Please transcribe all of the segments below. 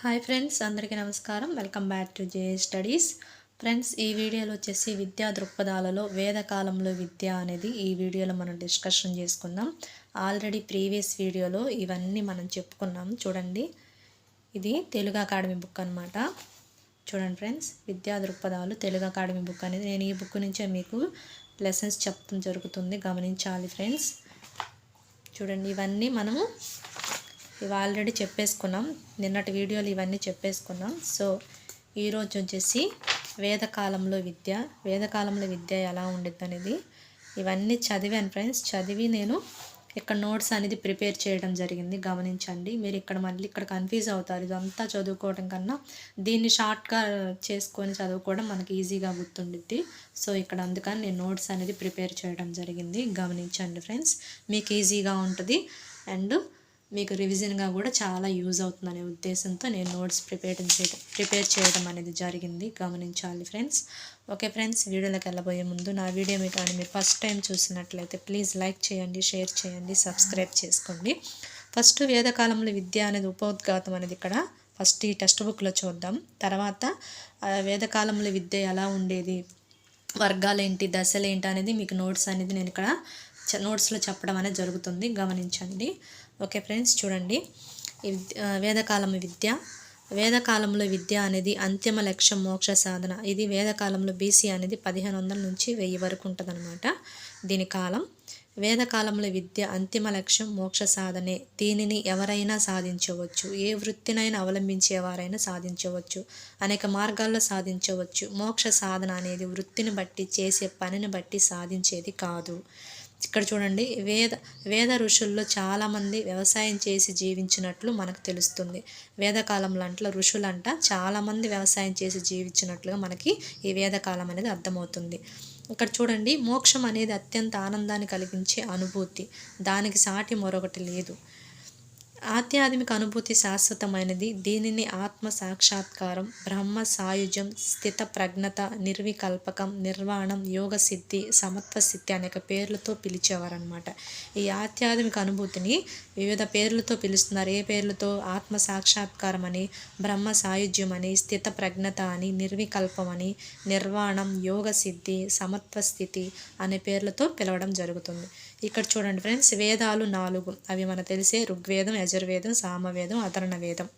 Hi friends అందరికీ నమస్కారం. Welcome back to J studies. Friends ఈ వీడియోలో వచ్చేసి విద్యా దృక్పథాలలో వేదకాలంలో విద్య అనేది ఈ వీడియోలో మనం డిస్కషన్ చేసుకుందాం. ఆల్రెడీ ప్రీవియస్ వీడియోలో ఇవన్నీ మనం చెప్పుకున్నాం. చూడండి ఇది తెలుగు అకాడమీ బుక్ అనమాట చూడండి ఫ్రెండ్స్ విద్యా దృక్పథాలు తెలుగు అకాడమీ బుక్ అనేది నేను ఈ బుక్ నుంచే మీకు లెసన్స్ చెప్పడం జరుగుతుంది. గమనించాలి ఫ్రెండ్స్. చూడండి ఇవన్నీ మనము ఇవి ఆల్రెడీ చెప్పేసుకున్నాం. నిన్నటి వీడియోలు ఇవన్నీ చెప్పేసుకున్నాం. సో ఈరోజు వచ్చేసి వేదకాలంలో విద్య. వేదకాలంలో విద్య ఎలా ఉండిద్ది అనేది ఇవన్నీ చదివాను ఫ్రెండ్స్. చదివి నేను ఇక్కడ నోట్స్ అనేది ప్రిపేర్ చేయడం జరిగింది. గమనించండి. మీరు ఇక్కడ మళ్ళీ ఇక్కడ కన్ఫ్యూజ్ అవుతారు. ఇదంతా చదువుకోవడం కన్నా దీన్ని షార్ట్గా చేసుకొని చదువుకోవడం మనకి ఈజీగా గుర్తుండిద్ది. సో ఇక్కడ అందుకని నేను నోట్స్ అనేది ప్రిపేర్ చేయడం జరిగింది. గమనించండి ఫ్రెండ్స్. మీకు ఈజీగా ఉంటుంది. అండ్ మీకు రివిజన్గా కూడా చాలా యూజ్ అవుతుందనే ఉద్దేశంతో నేను నోట్స్ ప్రిపేర్ చేయడం ప్రిపేర్ చేయడం అనేది జరిగింది. గమనించాలి ఫ్రెండ్స్ ఓకే ఫ్రెండ్స్ వీడియోలోకి వెళ్ళబోయే ముందు నా వీడియో మీకు కానీ మీరు ఫస్ట్ టైం చూసినట్లయితే ప్లీజ్ లైక్ చేయండి షేర్ చేయండి సబ్స్క్రైబ్ చేసుకోండి. ఫస్ట్ వేదకాలంలో విద్య అనేది ఉపోద్ఘాతం అనేది ఇక్కడ ఫస్ట్ ఈ టెక్స్ట్ బుక్లో చూద్దాం. తర్వాత వేదకాలంలో విద్య ఎలా ఉండేది? వర్గాలేంటి దశలేంటి అనేది మీకు నోట్స్ అనేది నేను ఇక్కడ చ- నోట్స్లో చెప్పడం అనేది జరుగుతుంది. గమనించండి. ఓకే ఫ్రెండ్స్ చూడండి. వేదకాలం విద్య. వేదకాలంలో విద్య అనేది అంతిమ లక్ష్యం మోక్ష సాధన. ఇది వేదకాలంలో బీసీ అనేది పదిహేను వందల నుంచి వెయ్యి వరకు ఉంటుందన్నమాట. దీని కాలం. వేదకాలంలో విద్య అంతిమ లక్ష్యం మోక్ష సాధనే. దీనిని ఎవరైనా సాధించవచ్చు. ఏ వృత్తినైనా అవలంబించేవారైనా సాధించవచ్చు. అనేక మార్గాల్లో సాధించవచ్చు. మోక్ష సాధన అనేది వృత్తిని బట్టి చేసే పనిని బట్టి సాధించేది కాదు. ఇక్కడ చూడండి వేద వేద ఋషుల్లో చాలామంది వ్యవసాయం చేసి జీవించినట్లు మనకు తెలుస్తుంది. వేదకాలంలో అంట్లో ఋషులంట చాలామంది వ్యవసాయం చేసి జీవించినట్లుగా మనకి ఈ వేదకాలం అనేది అర్థమవుతుంది. ఇక్కడ చూడండి మోక్షం అనేది అత్యంత ఆనందాన్ని కలిగించే అనుభూతి. దానికి సాటి మరొకటి లేదు. ఆధ్యాత్మిక అనుభూతి శాశ్వతమైనది. దీనిని ఆత్మ సాక్షాత్కారం బ్రహ్మ సాయుజ్యం స్థిత ప్రజ్ఞత నిర్వికల్పకం నిర్వాణం యోగ సిద్ధి సమత్వ సిద్ధి అనేక పేర్లతో పిలిచేవారనమాట ఈ ఆధ్యాత్మిక అనుభూతిని వివిధ పేర్లతో పిలుస్తున్నారు. ఏ పేర్లతో? ఆత్మ సాక్షాత్కారం అని బ్రహ్మ సాయుజ్యం అని స్థిత ప్రజ్ఞత అని నిర్వికల్పం అని నిర్వాణం యోగ సిద్ధి సమత్వ స్థితి అనే పేర్లతో పిలవడం జరుగుతుంది. ఇక్కడ చూడండి ఫ్రెండ్స్ వేదాలు నాలుగు. అవి మనకు తెలిసే ఋగ్వేదం యజుర్వేదం సామవేదం అధర్ణ వేదం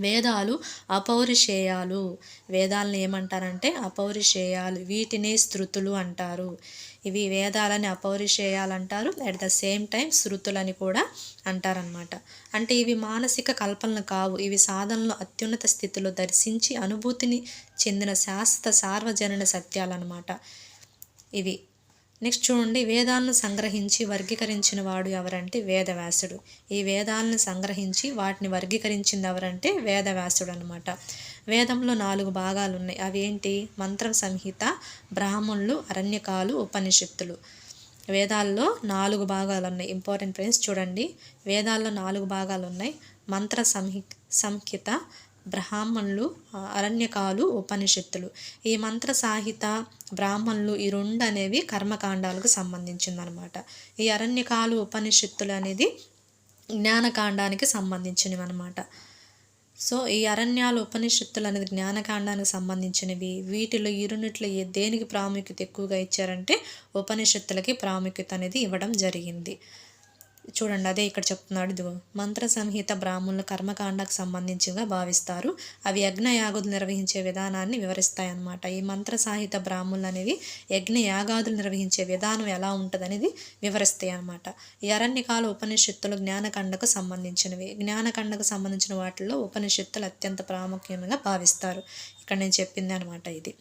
వేదాలు అపౌరుషేయాలు. వేదాలను ఏమంటారంటే అపౌరుషేయాలు. వీటినే శృతులు అంటారు. ఇవి వేదాలని అపౌరుషేయాలు అంటారు. అట్ ద సేమ్ టైం శృతులని కూడా అంటారనమాట అంటే ఇవి మానసిక కల్పనలు కావు. ఇవి సాధనలో అత్యున్నత స్థితిలో దర్శించి అనుభూతిని చెందిన శాశ్వత సార్వజనన సత్యాలన్నమాట. ఇవి. నెక్స్ట్ చూడండి వేదాలను సంగ్రహించి వర్గీకరించిన వాడు ఎవరంటే వేదవ్యాసుడు. ఈ వేదాలను సంగ్రహించి వాటిని వర్గీకరించింది ఎవరంటే వేదవ్యాసుడు అనమాట వేదంలో నాలుగు భాగాలు ఉన్నాయి అవి ఏంటి మంత్ర సంహిత బ్రాహ్మణులు అరణ్యకాలు ఉపనిషత్తులు. వేదాల్లో నాలుగు భాగాలు ఉన్నాయి ఇంపార్టెంట్ ఫ్రెండ్స్ చూడండి. వేదాల్లో నాలుగు భాగాలు ఉన్నాయి మంత్ర సంహి సంహిత బ్రాహ్మణులు అరణ్యకాలు ఉపనిషత్తులు. ఈ మంత్ర సాహిత బ్రాహ్మణులు ఈ రెండు అనేవి కర్మకాండాలకు సంబంధించిందనమాట. ఈ అరణ్యకాలు ఉపనిషత్తులు అనేది జ్ఞానకాండానికి సంబంధించినవి అనమాట సో ఈ అరణ్యాలు ఉపనిషత్తులు అనేది జ్ఞానకాండానికి సంబంధించినవి. వీటిలో ఇరునిట్లో ఏ దేనికి ప్రాముఖ్యత ఎక్కువగా ఇచ్చారంటే ఉపనిషత్తులకి ప్రాముఖ్యత అనేది ఇవ్వడం జరిగింది. చూడండి అదే ఇక్కడ చెప్తున్నాడు. ఇదిగో మంత్ర సంహిత బ్రాహ్మణుల కర్మకాండకు సంబంధించిగా భావిస్తారు. అవి యజ్ఞ యాగాదులు నిర్వహించే విధానాన్ని వివరిస్తాయన్నమాట. ఈ మంత్ర సాహిత బ్రాహ్మణులు అనేవి యజ్ఞ యాగాదులు నిర్వహించే విధానం ఎలా ఉంటుంది అనేది వివరిస్తాయి అన్నమాట ఈ అరణ్యకాల ఉపనిషత్తులు జ్ఞానకండకు సంబంధించినవి. జ్ఞానకండకు సంబంధించిన వాటిల్లో ఉపనిషత్తులు అత్యంత ప్రాముఖ్యంగా భావిస్తారు. ఇక్కడ నేను చెప్పింది అనమాట ఇది.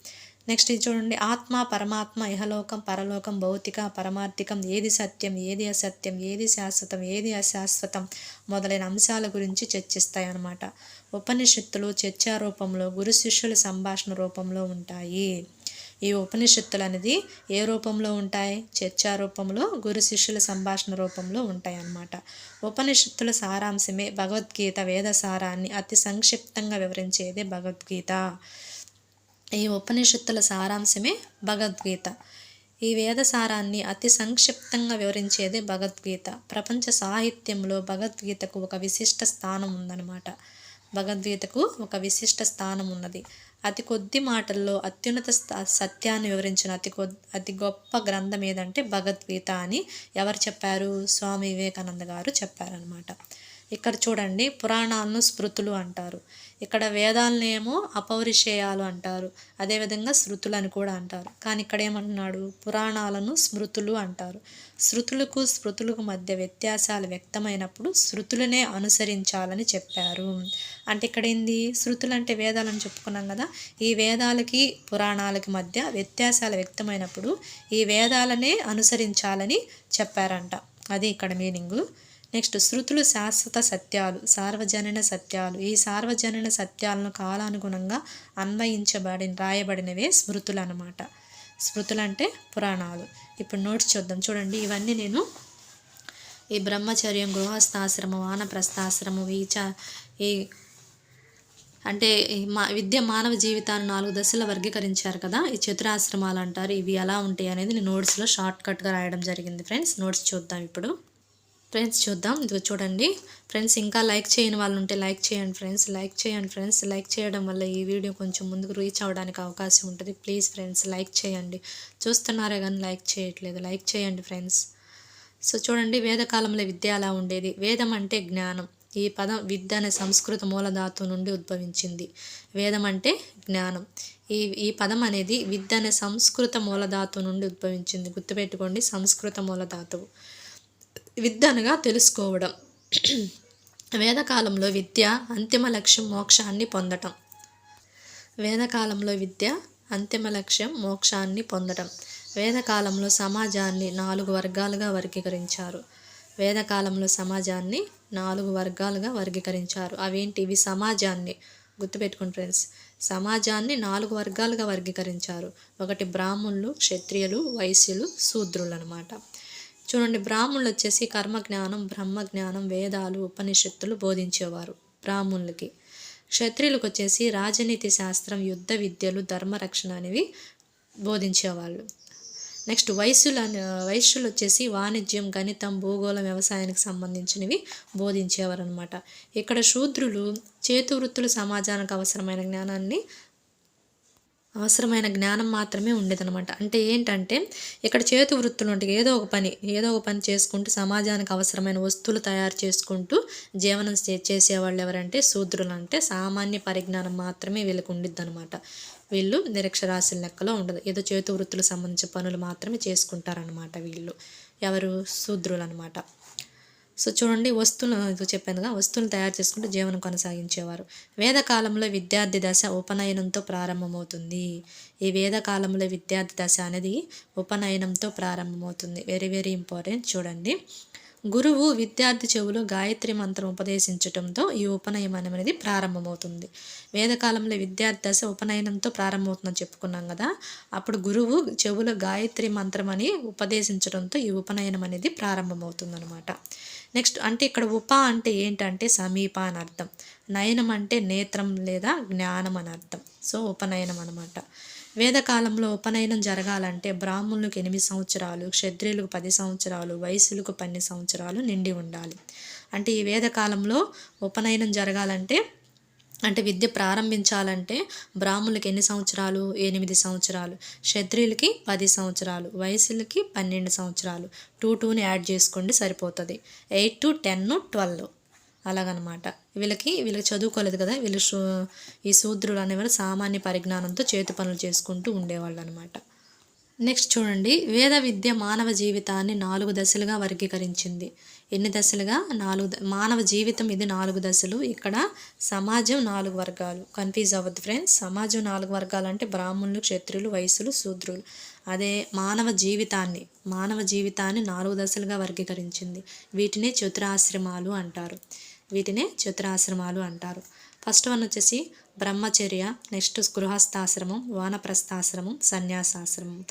నెక్స్ట్ ఇది చూడండి. ఆత్మ పరమాత్మ ఇహలోకం పరలోకం భౌతిక పరమార్థికం ఏది సత్యం ఏది అసత్యం ఏది శాశ్వతం ఏది అశాశ్వతం మొదలైన అంశాల గురించి చర్చిస్తాయి అన్నమాట. ఉపనిషత్తులు చర్చా రూపంలో గురు శిష్యుల సంభాషణ రూపంలో ఉంటాయి. ఈ ఉపనిషత్తులు అనేది ఏ రూపంలో ఉంటాయి? చర్చా రూపంలో గురు శిష్యుల సంభాషణ రూపంలో ఉంటాయి అన్నమాట. ఉపనిషత్తుల సారాంశమే భగవద్గీత వేద సారాన్ని అతి సంక్షిప్తంగా వివరించేదే భగవద్గీత. ఈ ఉపనిషత్తుల సారాంశమే భగవద్గీత ఈ వేద సారాన్ని అతి సంక్షిప్తంగా వివరించేది భగవద్గీత ప్రపంచ సాహిత్యంలో భగవద్గీతకు ఒక విశిష్ట స్థానం ఉందన్నమాట. భగవద్గీతకు ఒక విశిష్ట స్థానం ఉన్నది. అతి కొద్ది మాటల్లో అత్యున్నత సత్యాన్ని వివరించిన అతి కొ అతి గొప్ప గ్రంథం ఏదంటే భగవద్గీత అని ఎవరు చెప్పారు? స్వామి వివేకానంద గారు చెప్పారనమాట ఇక్కడ చూడండి పురాణాలను స్మృతులు అంటారు. ఇక్కడ వేదాలనేమో అపౌరిషేయాలు అంటారు. అదేవిధంగా శృతులు అని కూడా అంటారు. కానీ ఇక్కడ ఏమంటున్నాడు? పురాణాలను స్మృతులు అంటారు. శృతులకు స్మృతులకు మధ్య వ్యత్యాసాలు వ్యక్తమైనప్పుడు శృతులనే అనుసరించాలని చెప్పారు. అంటే ఇక్కడ ఏంది? శృతులు అంటే వేదాలని చెప్పుకున్నాం కదా. ఈ వేదాలకి పురాణాలకి మధ్య వ్యత్యాసాలు వ్యక్తమైనప్పుడు ఈ వేదాలనే అనుసరించాలని చెప్పారంట. అది ఇక్కడ మీనింగు. నెక్స్ట్ శృతులు శాశ్వత సత్యాలు సార్వజనన సత్యాలు. ఈ సార్వజనన సత్యాలను కాలానుగుణంగా అన్వయించబడిన రాయబడినవే స్మృతులు అనమాట స్మృతులు అంటే పురాణాలు. ఇప్పుడు నోట్స్ చూద్దాం. చూడండి ఇవన్నీ నేను ఈ బ్రహ్మచర్యం గృహస్థాశ్రమం వానప్రస్థాశ్రమం ఈ చ ఈ అంటే మా విద్య మానవ జీవితాన్ని నాలుగు దశల వర్గీకరించారు కదా ఈ చతురాశ్రమాలు అంటారు ఇవి ఎలా ఉంటాయి అనేది నేను నోట్స్లో షార్ట్ కట్గా రాయడం జరిగింది ఫ్రెండ్స్. నోట్స్ చూద్దాం ఇప్పుడు. ఫ్రెండ్స్ చూద్దాం. ఇది చూడండి. ఫ్రెండ్స్ ఇంకా లైక్ చేయని వాళ్ళు ఉంటే లైక్ చేయండి ఫ్రెండ్స్. లైక్ చేయండి ఫ్రెండ్స్. లైక్ చేయడం వల్ల ఈ వీడియో కొంచెం ముందుకు రీచ్ అవ్వడానికి అవకాశం ఉంటుంది. ప్లీజ్ ఫ్రెండ్స్ లైక్ చేయండి. చూస్తున్నారే కానీ లైక్ చేయట్లేదు. లైక్ చేయండి ఫ్రెండ్స్. సో చూడండి వేదకాలంలో విద్య అలా ఉండేది. వేదం అంటే జ్ఞానం. ఈ పదం విద్య అనే సంస్కృత మూలధాతు నుండి ఉద్భవించింది. వేదం అంటే జ్ఞానం. ఈ ఈ పదం అనేది విద్య అనే సంస్కృత మూలధాతు నుండి ఉద్భవించింది. గుర్తుపెట్టుకోండి సంస్కృత మూలధాతువు. విద్య అనగా తెలుసుకోవడం. వేదకాలంలో విద్య అంతిమ లక్ష్యం మోక్షాన్ని పొందటం. వేదకాలంలో విద్య అంతిమ లక్ష్యం మోక్షాన్ని పొందటం. వేదకాలంలో సమాజాన్ని నాలుగు వర్గాలుగా వర్గీకరించారు. వేదకాలంలో సమాజాన్ని నాలుగు వర్గాలుగా వర్గీకరించారు. అవేంటి? ఇవి సమాజాన్ని గుర్తుపెట్టుకోండి ఫ్రెండ్స్. సమాజాన్ని నాలుగు వర్గాలుగా వర్గీకరించారు. ఒకటి బ్రాహ్మణులు క్షత్రియులు వైశ్యులు శూద్రులు అనమాట చూడండి బ్రాహ్మణులు వచ్చేసి కర్మ జ్ఞానం బ్రహ్మ జ్ఞానం వేదాలు ఉపనిషత్తులు బోధించేవారు బ్రాహ్మణులకి. క్షత్రియులకు వచ్చేసి రాజనీతి శాస్త్రం యుద్ధ విద్యలు ధర్మరక్షణ అనేవి బోధించేవాళ్ళు. నెక్స్ట్ వైశ్యులు వైశ్యులు వచ్చేసి వాణిజ్యం గణితం భూగోళం వ్యవసాయానికి సంబంధించినవి బోధించేవారు అనమాట ఇక్కడ శూద్రులు చేతు వృత్తులు సమాజానికి అవసరమైన జ్ఞానాన్ని అవసరమైన జ్ఞానం మాత్రమే ఉండేదనమాట అంటే ఏంటంటే ఇక్కడ చేతి వృత్తులు ఉంటాయి ఏదో ఒక పని ఏదో ఒక పని చేసుకుంటూ సమాజానికి అవసరమైన వస్తువులు తయారు చేసుకుంటూ జీవనం చేసేవాళ్ళు ఎవరంటే శూద్రులు అంటే సామాన్య పరిజ్ఞానం మాత్రమే వీళ్ళకి ఉండిద్ది అనమాట వీళ్ళు నిరక్షరాశుల లెక్కలో ఉండదు. ఏదో చేతు వృత్తులకు సంబంధించిన పనులు మాత్రమే చేసుకుంటారనమాట వీళ్ళు. ఎవరు? శూద్రులు అనమాట సో చూడండి వస్తువులు చెప్పానుగా వస్తువులు తయారు చేసుకుంటూ జీవనం కొనసాగించేవారు. వేదకాలంలో విద్యార్థి దశ ఉపనయనంతో ప్రారంభమవుతుంది. ఈ వేదకాలంలో విద్యార్థి దశ అనేది ఉపనయనంతో ప్రారంభమవుతుంది. వెరీ వెరీ ఇంపార్టెంట్ చూడండి. గురువు విద్యార్థి చెవులో గాయత్రి మంత్రం ఉపదేశించడంతో ఈ ఉపనయనం అనేది ప్రారంభమవుతుంది. వేదకాలంలో విద్యార్థి దశ ఉపనయనంతో ప్రారంభమవుతుందని చెప్పుకున్నాం కదా. అప్పుడు గురువు చెవులో గాయత్రి మంత్రం అని ఉపదేశించడంతో ఈ ఉపనయనం అనేది ప్రారంభమవుతుంది అనమాట నెక్స్ట్ అంటే ఇక్కడ ఉప అంటే ఏంటంటే సమీప అని అర్థం. నయనం అంటే నేత్రం లేదా జ్ఞానం అని అర్థం. సో ఉపనయనం అనమాట వేదకాలంలో ఉపనయనం జరగాలంటే బ్రాహ్మణులకు ఎనిమిది సంవత్సరాలు క్షత్రియులకు పది సంవత్సరాలు వయసులకు పన్నెండు సంవత్సరాలు నిండి ఉండాలి. అంటే ఈ వేదకాలంలో ఉపనయనం జరగాలంటే అంటే విద్య ప్రారంభించాలంటే బ్రాహ్మణులకి ఎన్ని సంవత్సరాలు? ఎనిమిది సంవత్సరాలు. క్షత్రియులకి పది సంవత్సరాలు వయసులకి పన్నెండు సంవత్సరాలు. టూ టూని యాడ్ చేసుకోండి సరిపోతుంది. Eight to ten twelve. అలాగనమాట. వీళ్ళకి వీళ్ళకి చదువుకోలేదు కదా వీళ్ళు ఈ శూద్రులు అనేవారు సామాన్య పరిజ్ఞానంతో చేతి పనులు చేసుకుంటూ ఉండేవాళ్ళు అనమాట నెక్స్ట్ చూడండి. వేద విద్య మానవ జీవితాన్ని నాలుగు దశలుగా వర్గీకరించింది. ఎన్ని దశలుగా? నాలుగు మానవ జీవితం ఇది నాలుగు దశలు. ఇక్కడ సమాజం నాలుగు వర్గాలు. కన్ఫ్యూజ్ అవ్వద్దు ఫ్రెండ్స్. సమాజం నాలుగు వర్గాలు అంటే బ్రాహ్మణులు క్షత్రులు వయసులు శూద్రులు. అదే మానవ జీవితాన్ని మానవ జీవితాన్ని నాలుగు దశలుగా వర్గీకరించింది. వీటినే చతురాశ్రమాలు అంటారు. వీటినే చతురాశ్రమాలు అంటారు. ఫస్ట్ వన్ వచ్చేసి బ్రహ్మచర్య నెక్స్ట్ గృహస్థాశ్రమం వానప్రస్థాశ్రమం సన్యాసాశ్రమం.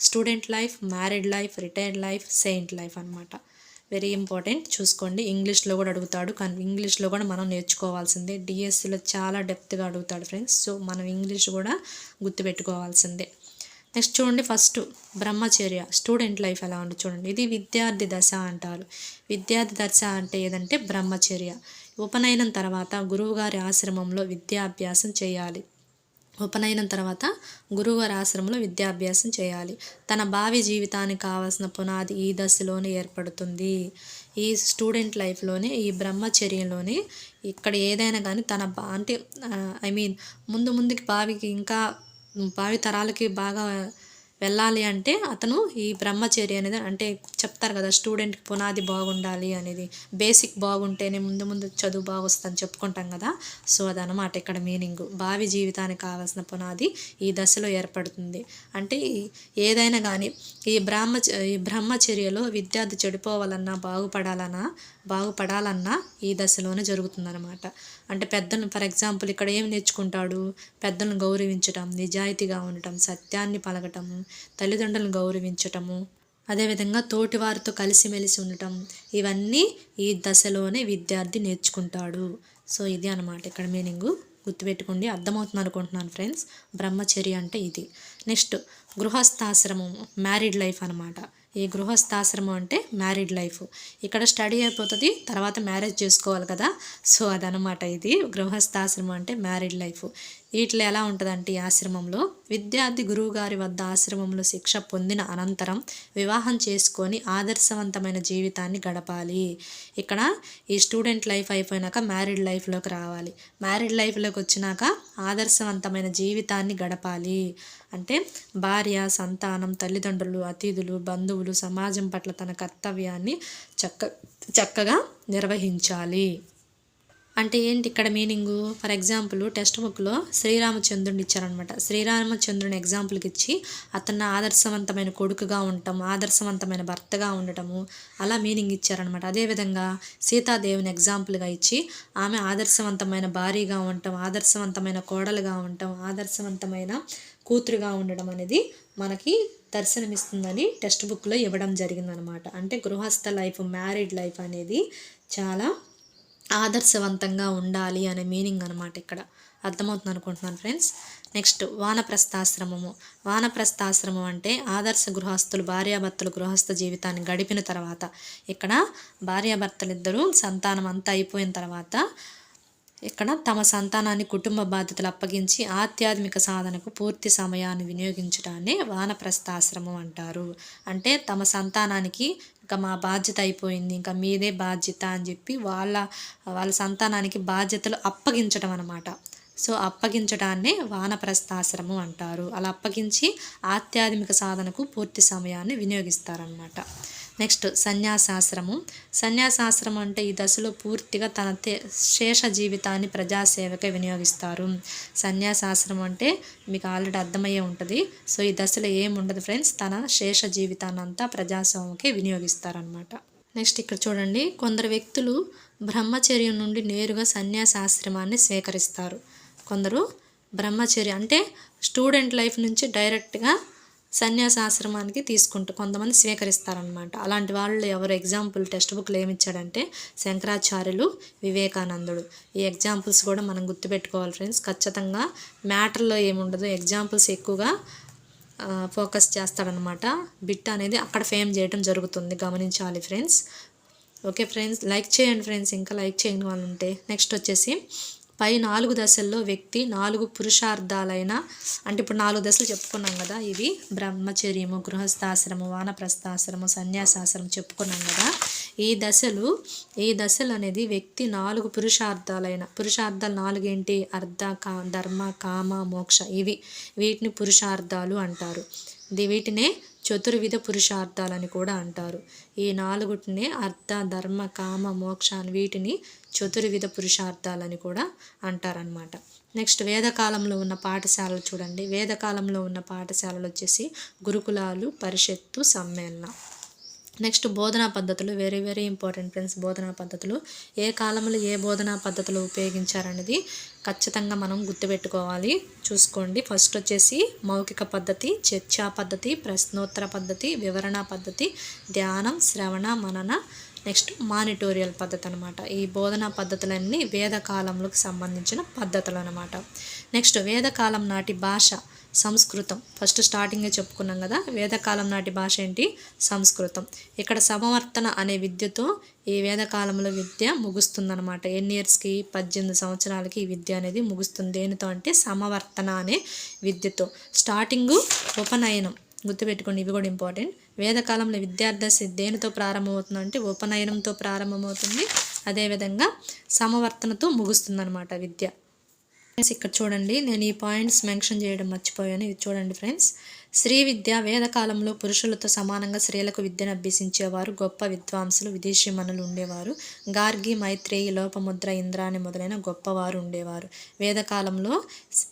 Student life married life retired life saint life అనమాట వెరీ ఇంపార్టెంట్. చూసుకోండి. ఇంగ్లీష్లో కూడా అడుగుతాడు. కానీ ఇంగ్లీష్లో కూడా మనం నేర్చుకోవాల్సిందే. డిఎస్సిలో చాలా డెప్త్గా అడుగుతాడు ఫ్రెండ్స్. సో మనం ఇంగ్లీష్ కూడా గుర్తుపెట్టుకోవాల్సిందే. నెక్స్ట్ చూడండి ఫస్ట్ బ్రహ్మచర్య స్టూడెంట్ లైఫ్ ఎలా ఉంటుంది చూడండి. ఇది విద్యార్థి దశ అంటారు. విద్యార్థి దశ అంటే ఏదంటే బ్రహ్మచర్య. ఉపనయనం తర్వాత గురువుగారి ఆశ్రమంలో విద్యాభ్యాసం చేయాలి. ఉపనయనం తర్వాత గురువుగారి ఆశ్రమంలో విద్యాభ్యాసం చేయాలి. తన భావి జీవితానికి కావాల్సిన పునాది ఈ దశలోనే ఏర్పడుతుంది. ఈ స్టూడెంట్ లైఫ్లోనే ఈ బ్రహ్మచర్యంలోనే ఇక్కడ ఏదైనా కానీ తన బా అంటే ఐ మీన్ ముందు ముందుకి భావికి ఇంకా భావి తరాలకి బాగా వెళ్ళాలి అంటే అతను ఈ బ్రహ్మచర్య అనేది అంటే చెప్తారు కదా స్టూడెంట్కి పునాది బాగుండాలి అనేది బేసిక్ బాగుంటేనే ముందు ముందు చదువు బాగా వస్తుందని చెప్పుకుంటాం కదా. సో అదనమాట ఇక్కడ మీనింగ్ భావి జీవితానికి కావాల్సిన పునాది ఈ దశలో ఏర్పడుతుంది. అంటే ఏదైనా కానీ ఈ బ్రహ్మ ఈ బ్రహ్మచర్యలో విద్యార్థి చెడిపోవాలన్నా బాగుపడాలన్నా బాగుపడాలన్నా ఈ దశలోనే జరుగుతుందన్నమాట. అంటే పెద్దలు ఫర్ ఎగ్జాంపుల్ ఇక్కడ ఏం నేర్చుకుంటాడు? పెద్దలను గౌరవించటం నిజాయితీగా ఉండటం సత్యాన్ని పలకటం తల్లిదండ్రులను గౌరవించటము అదేవిధంగా తోటివారితో కలిసిమెలిసి ఉండటం ఇవన్నీ ఈ దశలోనే విద్యార్థి నేర్చుకుంటాడు. సో ఇది అనమాట ఇక్కడ మీనింగు గుర్తుపెట్టుకోండి. అర్థమవుతుంది అనుకుంటున్నాను ఫ్రెండ్స్. బ్రహ్మచర్య అంటే ఇది. నెక్స్ట్ గృహస్థాశ్రమం మ్యారీడ్ లైఫ్ అనమాట ఈ గృహస్థాశ్రమం అంటే మ్యారీడ్ లైఫ్. ఇక్కడ స్టడీ అయిపోతుంది తర్వాత మ్యారేజ్ చేసుకోవాలి కదా. సో అదనమాట ఇది. గృహస్థాశ్రమం అంటే మ్యారీడ్ లైఫ్. వీటిలో ఎలా ఉంటుందంటే ఈ ఆశ్రమంలో విద్యార్థి గురువుగారి వద్ద ఆశ్రమంలో శిక్ష పొందిన అనంతరం వివాహం చేసుకొని ఆదర్శవంతమైన జీవితాన్ని గడపాలి. ఇక్కడ ఈ స్టూడెంట్ లైఫ్ అయిపోయినాక మ్యారీడ్ లైఫ్లోకి రావాలి. మ్యారీడ్ లైఫ్లోకి వచ్చినాక ఆదర్శవంతమైన జీవితాన్ని గడపాలి. అంటే భార్య సంతానం తల్లిదండ్రులు అతిథులు బంధువులు సమాజం పట్ల తన కర్తవ్యాన్ని చక్క చక్కగా నిర్వహించాలి. అంటే ఏంటి ఇక్కడ మీనింగు? ఫర్ ఎగ్జాంపుల్ టెక్స్ట్ బుక్లో శ్రీరామచంద్రుని ఇచ్చారనమాట శ్రీరామచంద్రుని ఎగ్జాంపుల్కి ఇచ్చి అతను ఆదర్శవంతమైన కొడుకుగా ఉండటం ఆదర్శవంతమైన భర్తగా ఉండటము అలా మీనింగ్ ఇచ్చారనమాట అదేవిధంగా సీతాదేవిని ఎగ్జాంపుల్గా ఇచ్చి ఆమె ఆదర్శవంతమైన భారీగా ఉండటం ఆదర్శవంతమైన కోడలుగా ఉండటం ఆదర్శవంతమైన కూతురుగా ఉండడం అనేది మనకి దర్శనమిస్తుందని టెక్స్ట్ బుక్లో ఇవ్వడం జరిగిందనమాట అంటే గృహస్థ లైఫ్ మ్యారీడ్ లైఫ్ అనేది చాలా ఆదర్శవంతంగా ఉండాలి అనే మీనింగ్ అనమాట ఇక్కడ. అర్థమవుతుంది అనుకుంటున్నాను ఫ్రెండ్స్. నెక్స్ట్ వానప్రస్థాశ్రమము. వానప్రస్థాశ్రమం అంటే ఆదర్శ గృహస్థులు భార్యాభర్తలు గృహస్థ జీవితాన్ని గడిపిన తర్వాత ఇక్కడ భార్యాభర్తలిద్దరూ సంతానం అంతా అయిపోయిన తర్వాత ఇక్కడ తమ సంతానాన్ని కుటుంబ బాధ్యతలు అప్పగించి ఆధ్యాత్మిక సాధనకు పూర్తి సమయాన్ని వినియోగించడాన్ని వానప్రస్థాశ్రమం అంటారు. అంటే తమ సంతానానికి ఇంకా మా బాధ్యత అయిపోయింది. ఇంకా మీదే బాధ్యత అని చెప్పి వాళ్ళ వాళ్ళ సంతానానికి బాధ్యతలు అప్పగించడం అనమాట సో అప్పగించడాన్నే వానప్రస్థాశ్రమం అంటారు. అలా అప్పగించి ఆధ్యాత్మిక సాధనకు పూర్తి సమయాన్ని వినియోగిస్తారనమాట నెక్స్ట్ సన్యాసాశ్రమం. సన్యాసాశ్రమం అంటే ఈ దశలో పూర్తిగా తన శేష జీవితాన్ని ప్రజాసేవకే వినియోగిస్తారు. సన్యాసాశ్రమం అంటే మీకు ఆల్రెడీ అర్థమయ్యే ఉంటుంది. సో ఈ దశలో ఏముండదు ఫ్రెండ్స్ తన శేష జీవితాన్ని అంతా ప్రజాసేవకే వినియోగిస్తారనమాట నెక్స్ట్ ఇక్కడ చూడండి. కొందరు వ్యక్తులు బ్రహ్మచర్యం నుండి నేరుగా సన్యాసాశ్రమాన్ని స్వీకరిస్తారు. కొందరు బ్రహ్మచర్య అంటే స్టూడెంట్ లైఫ్ నుంచి డైరెక్ట్గా సన్యాసాశ్రమానికి తీసుకుంటూ కొంతమంది స్వీకరిస్తారనమాట అలాంటి వాళ్ళు ఎవరు ఎగ్జాంపుల్ టెక్స్ట్ బుక్లో ఏమిచ్చాడంటే శంకరాచార్యులు వివేకానందుడు. ఈ ఎగ్జాంపుల్స్ కూడా మనం గుర్తుపెట్టుకోవాలి ఫ్రెండ్స్ ఖచ్చితంగా మ్యాటర్లో ఏముండదు. ఎగ్జాంపుల్స్ ఎక్కువగా ఫోకస్ చేస్తాడనమాట బిట్ అనేది అక్కడ ఫేమ్ చేయడం జరుగుతుంది. గమనించాలి ఫ్రెండ్స్ ఓకే ఫ్రెండ్స్ లైక్ చేయండి ఫ్రెండ్స్ ఇంకా లైక్ చేయని వాళ్ళు ఉంటే నెక్స్ట్ వచ్చేసి పై నాలుగు దశల్లో వ్యక్తి నాలుగు పురుషార్థాలైన అంటే ఇప్పుడు నాలుగు దశలు చెప్పుకున్నాం కదా ఇవి బ్రహ్మచర్యము గృహస్థాశ్రము వానప్రస్థాశ్రము సన్యాసాశ్రమం చెప్పుకున్నాం కదా. ఈ దశలు ఈ దశలు అనేది వ్యక్తి నాలుగు పురుషార్థాలైన పురుషార్థాలు నాలుగు ఏంటి అర్ధ కా ధర్మ కామ మోక్ష ఇవి. వీటిని పురుషార్థాలు అంటారు. వీటినే చతుర్విధ పురుషార్థాలని కూడా అంటారు. ఈ నాలుగుటినే అర్థ ధర్మ కామ మోక్ష వీటిని చతుర్విధ పురుషార్థాలని కూడా అంటారనమాట నెక్స్ట్ వేదకాలంలో ఉన్న పాఠశాలలు చూడండి. వేదకాలంలో ఉన్న పాఠశాలలు వచ్చేసి గురుకులాలు పరిషత్తు సమ్మేళన. నెక్స్ట్ బోధనా పద్ధతులు వెరీ వెరీ ఇంపార్టెంట్ ఫ్రెండ్స్ బోధనా పద్ధతులు. ఏ కాలంలో ఏ బోధనా పద్ధతులు ఉపయోగించారనేది ఖచ్చితంగా మనం గుర్తుపెట్టుకోవాలి. చూసుకోండి. ఫస్ట్ వచ్చేసి మౌఖిక పద్ధతి చర్చా పద్ధతి ప్రశ్నోత్తర పద్ధతి వివరణ పద్ధతి ధ్యానం శ్రవణ మనన. నెక్స్ట్ మానిటోరియల్ పద్ధతి అనమాట ఈ బోధనా పద్ధతులన్నీ వేదకాలంలోకి సంబంధించిన పద్ధతులు అనమాట నెక్స్ట్ వేదకాలం నాటి భాష. సంస్కృతం. ఫస్ట్ స్టార్టింగే చెప్పుకున్నాం కదా వేదకాలం నాటి భాష ఏంటి? సంస్కృతం. ఇక్కడ సమవర్తన అనే విద్యతో ఈ వేదకాలంలో విద్య ముగుస్తుందన్నమాట. ఎన్ని ఇయర్స్కి? పద్దెనిమిది సంవత్సరాలకి ఈ విద్య అనేది ముగుస్తుంది. దేనితో అంటే సమవర్తన అనే విద్యతో. స్టార్టింగు ఉపనయనం. గుర్తుపెట్టుకోండి ఇవి కూడా ఇంపార్టెంట్. వేదకాలంలో విద్యార్థి దేనితో ప్రారంభమవుతుంది అంటే ఉపనయనంతో ప్రారంభమవుతుంది. అదేవిధంగా సమవర్తనతో ముగుస్తుందన్నమాట విద్య. ఫ్రెండ్స్ ఇక్కడ చూడండి. నేను ఈ పాయింట్స్ మెన్షన్ చేయడం మర్చిపోయాను. ఇది చూడండి ఫ్రెండ్స్ స్త్రీ విద్య వేదకాలంలో పురుషులతో సమానంగా స్త్రీలకు విద్యను అభ్యసించేవారు గొప్ప విద్వాంసులు విదేశీ మనులు ఉండేవారు. గార్గి మైత్రేయి లోపముద్ర ఇంద్రాని మొదలైన గొప్పవారు ఉండేవారు. వేదకాలంలో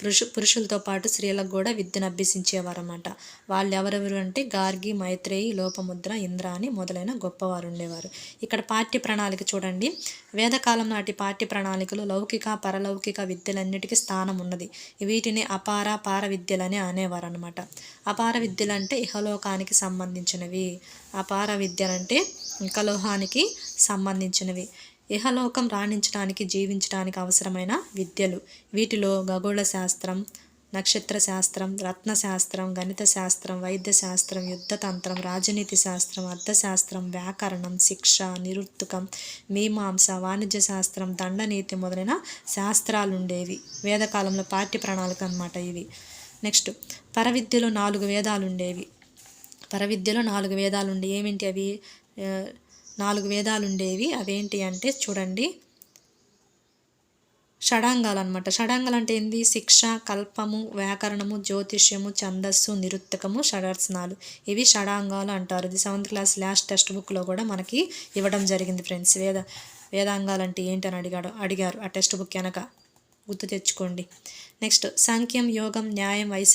పురుషు పురుషులతో పాటు స్త్రీలకు కూడా విద్యను అభ్యసించేవారు అన్నమాట వాళ్ళు ఎవరెవరు అంటే గార్గి మైత్రేయి లోపముద్ర ఇంద్రాని మొదలైన గొప్పవారు ఉండేవారు. ఇక్కడ పాఠ్య ప్రణాళిక చూడండి. వేదకాలం నాటి పాఠ్య ప్రణాళికలు లౌకిక పరలౌకిక విద్యలన్నిటికీ స్థానం ఉన్నది వీటిని అపార పార విద్యలని అనేవారు అనమాట అపార విద్యలు అంటే ఇహలోకానికి సంబంధించినవి. అపార విద్యలు అంటే ఇకలోహానికి సంబంధించినవి. ఇహలోకం రాణించడానికి జీవించడానికి అవసరమైన విద్యలు. వీటిలో ఖగోళ శాస్త్రం నక్షత్ర శాస్త్రం రత్న శాస్త్రం గణిత శాస్త్రం వైద్య శాస్త్రం యుద్ధతంత్రం రాజనీతి శాస్త్రం అర్థశాస్త్రం వ్యాకరణం శిక్ష నిరుత్తుకం మీమాంస వాణిజ్య శాస్త్రం దండనీతి మొదలైన శాస్త్రాలు ఉండేవి వేదకాలంలో పాఠ్య ప్రణాళిక అనమాట ఇవి. నెక్స్ట్ పరవిద్యలో నాలుగు వేదాలు ఉండేవి పరవిద్యలో నాలుగు వేదాలు ఉండే ఏమిటి అవి? నాలుగు వేదాలు ఉండేవి అవేంటి అంటే చూడండి. షడాంగాలు అనమాట షడాంగాలు అంటే ఏంది? శిక్ష కల్పము వ్యాకరణము జ్యోతిష్యము ఛందస్సు నిరుత్తకము షడర్శనాలు ఇవి షడాంగాలు అంటారు. ఇది సెవెంత్ క్లాస్ లాస్ట్ టెక్స్ట్ బుక్లో కూడా మనకి ఇవ్వడం జరిగింది ఫ్రెండ్స్. వేద వేదాంగాలు అంటే ఏంటి అని అడిగాడు అడిగారు ఆ టెక్స్ట్ బుక్ వెనక. గుర్తు తెచ్చుకోండి. నెక్స్ట్ సాంఖ్యం యోగం న్యాయం వైశ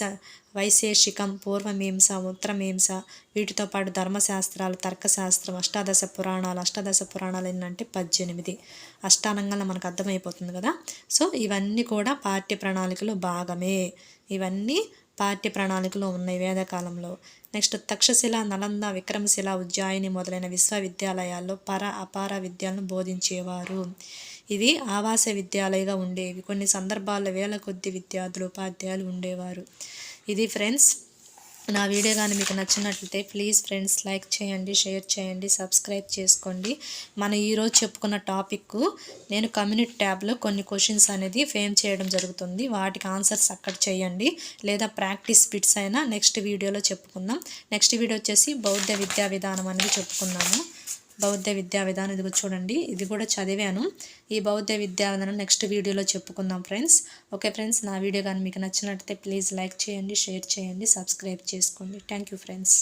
వైశేషికం పూర్వమీంస ఉత్తరమీంస వీటితో పాటు ధర్మశాస్త్రాలు తర్కశాస్త్రం అష్టాదశ పురాణాలు అష్టాదశ పురాణాలు ఏంటంటే పద్దెనిమిది. అష్టానంగా మనకు అర్థమైపోతుంది కదా? సో ఇవన్నీ కూడా పాఠ్య ప్రణాళికలో భాగమే. ఇవన్నీ పాఠ్య ప్రణాళికలో ఉన్నాయి వేదకాలంలో. నెక్స్ట్ తక్షశిల నలంద విక్రమశిల ఉజ్జాయిని మొదలైన విశ్వవిద్యాలయాల్లో పర అపార విద్యలను బోధించేవారు. ఇవి ఆవాస విద్యాలయగా ఉండేవి. కొన్ని సందర్భాల్లో వేల కొద్ది విద్యార్థులు ఉపాధ్యాయులు ఉండేవారు. ఇది ఫ్రెండ్స్ నా వీడియో కానీ మీకు నచ్చినట్లయితే ప్లీజ్ ఫ్రెండ్స్ లైక్ చేయండి షేర్ చేయండి సబ్స్క్రైబ్ చేసుకోండి. మనం ఈరోజు చెప్పుకున్న టాపిక్ నేను కమ్యూనిటీ ట్యాబ్లో కొన్ని క్వశ్చన్స్ అనేది ఫేమ్ చేయడం జరుగుతుంది. వాటికి ఆన్సర్స్ అక్కడ చేయండి. లేదా ప్రాక్టీస్ బిట్స్ అయినా నెక్స్ట్ వీడియోలో చెప్పుకుందాం. నెక్స్ట్ వీడియో వచ్చేసి బౌద్ధ విద్యా విధానం అనేది చెప్పుకున్నాము బౌద్ధ విద్యా విధానం. ఇది చూడండి ఇది కూడా చదివాను. ఈ బౌద్ధ విద్యా విధానం నెక్స్ట్ వీడియోలో చెప్పుకుందాం ఫ్రెండ్స్. ఓకే ఫ్రెండ్స్ నా వీడియో కానీ మీకు నచ్చినట్లయితే ప్లీజ్ లైక్ చేయండి షేర్ చేయండి సబ్స్క్రైబ్ చేసుకోండి. Thank you friends.